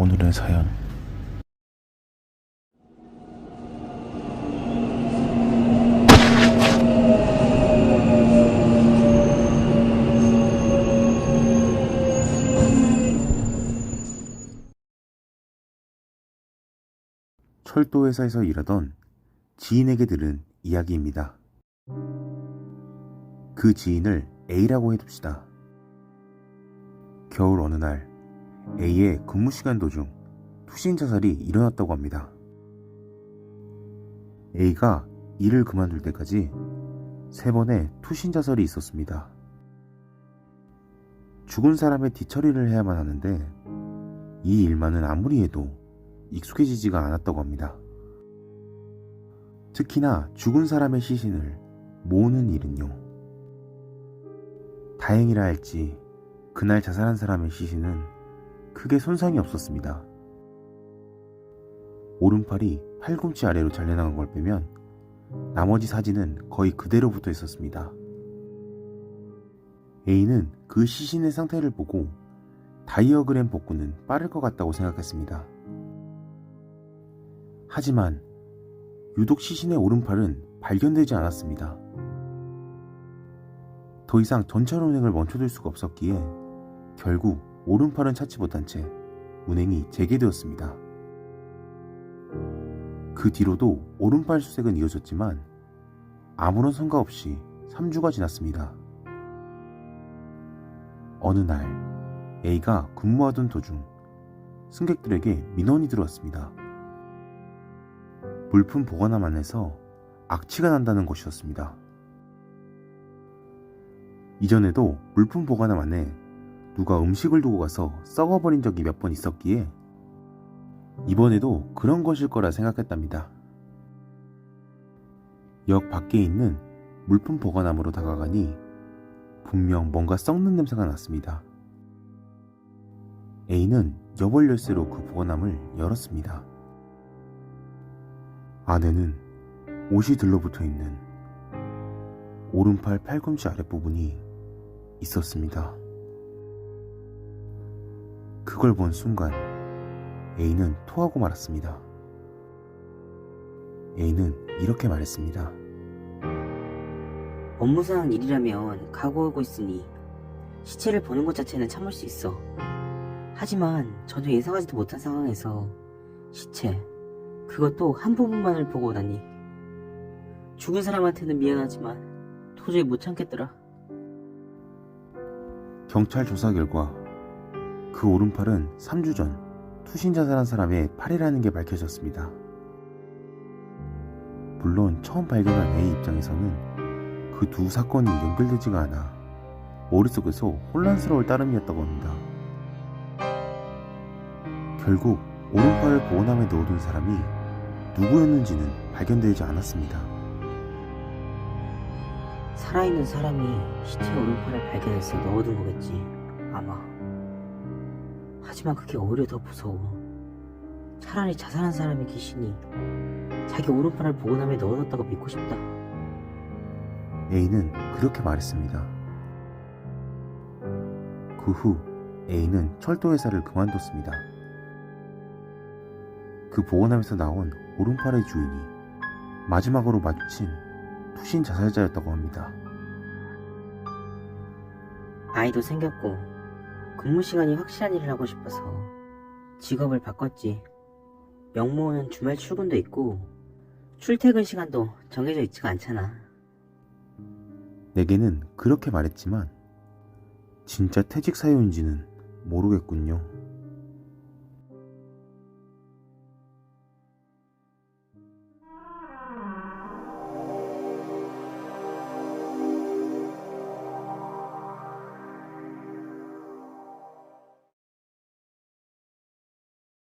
오늘의 사연 철도 회사에서 일하던 지인에게 들은 이야기입니다. 그 지인을 A라고 해둡시다. 겨울 어느 날 A의 근무 시간 도중 투신 자살이 일어났다고 합니다. A가 일을 그만둘 때까지 세 번의 투신 자살이 있었습니다. 죽은 사람의 뒤처리를 해야만 하는데 이 일만은 아무리 해도 익숙해지지가 않았다고 합니다. 특히나 죽은 사람의 시신을 모으는 일은요. 다행이라 할지 그날 자살한 사람의 시신은 크게 손상이 없었습니다. 오른팔이 팔꿈치 아래로 잘려나간 걸 빼면 나머지 사진은 거의 그대로 붙어 있었습니다. A는 그 시신의 상태를 보고 다이어그램 복구는 빠를 것 같다고 생각했습니다. 하지만 유독 시신의 오른팔은 발견되지 않았습니다. 더 이상 전철 운행을 멈춰둘 수가 없었기에 결국 오른팔은 찾지 못한 채 운행이 재개되었습니다. 그 뒤로도 오른팔 수색은 이어졌지만 아무런 성과 없이 3주가 지났습니다. 어느 날 A가 근무하던 도중 승객들에게 민원이 들어왔습니다. 물품 보관함 안에서 악취가 난다는 것이었습니다. 이전에도 물품 보관함 안에 누가 음식을 두고 가서 썩어버린 적이 몇 번 있었기에 이번에도 그런 것일 거라 생각했답니다. 역 밖에 있는 물품 보관함으로 다가가니 분명 뭔가 썩는 냄새가 났습니다. A는 여벌 열쇠로 그 보관함을 열었습니다. 안에는 옷이 들러붙어 있는 오른팔 팔꿈치 아랫부분이 있었습니다. 그걸 본 순간 A는 토하고 말았습니다. A는 이렇게 말했습니다. 업무상 일이라면 각오하고 있으니 시체를 보는 것 자체는 참을 수 있어. 하지만 전혀 예상하지도 못한 상황에서 시체, 그것도 한 부분만을 보고 나니 죽은 사람한테는 미안하지만 도저히 못 참겠더라. 경찰 조사 결과 그 오른팔은 3주 전 투신 자살한 사람의 팔이라는 게 밝혀졌습니다. 물론 처음 발견한 A 입장에서는 그 두 사건이 연결되지가 않아 머릿속에서 혼란스러울 따름이었다고 합니다. 결국 오른팔을 보온함에 넣어둔 사람이 누구였는지는 발견되지 않았습니다. 살아있는 사람이 시체 오른팔을 발견해서 넣어둔 거겠지. 아마. 하지만 그게 오히려 더 무서워. 차라리 자살한 사람의 귀신이 자기 오른팔을 보관함에 넣어뒀다고 믿고 싶다. A는 그렇게 말했습니다. 그 후 A는 철도 회사를 그만뒀습니다. 그 보건함에서 나온 오른팔의 주인이 마지막으로 마주친 투신 자살자였다고 합니다. 아이도 생겼고 근무 시간이 확실한 일을 하고 싶어서 직업을 바꿨지. 영모는 주말 출근도 있고 출퇴근 시간도 정해져 있지가 않잖아. 내게는 그렇게 말했지만 진짜 퇴직 사유인지는 모르겠군요.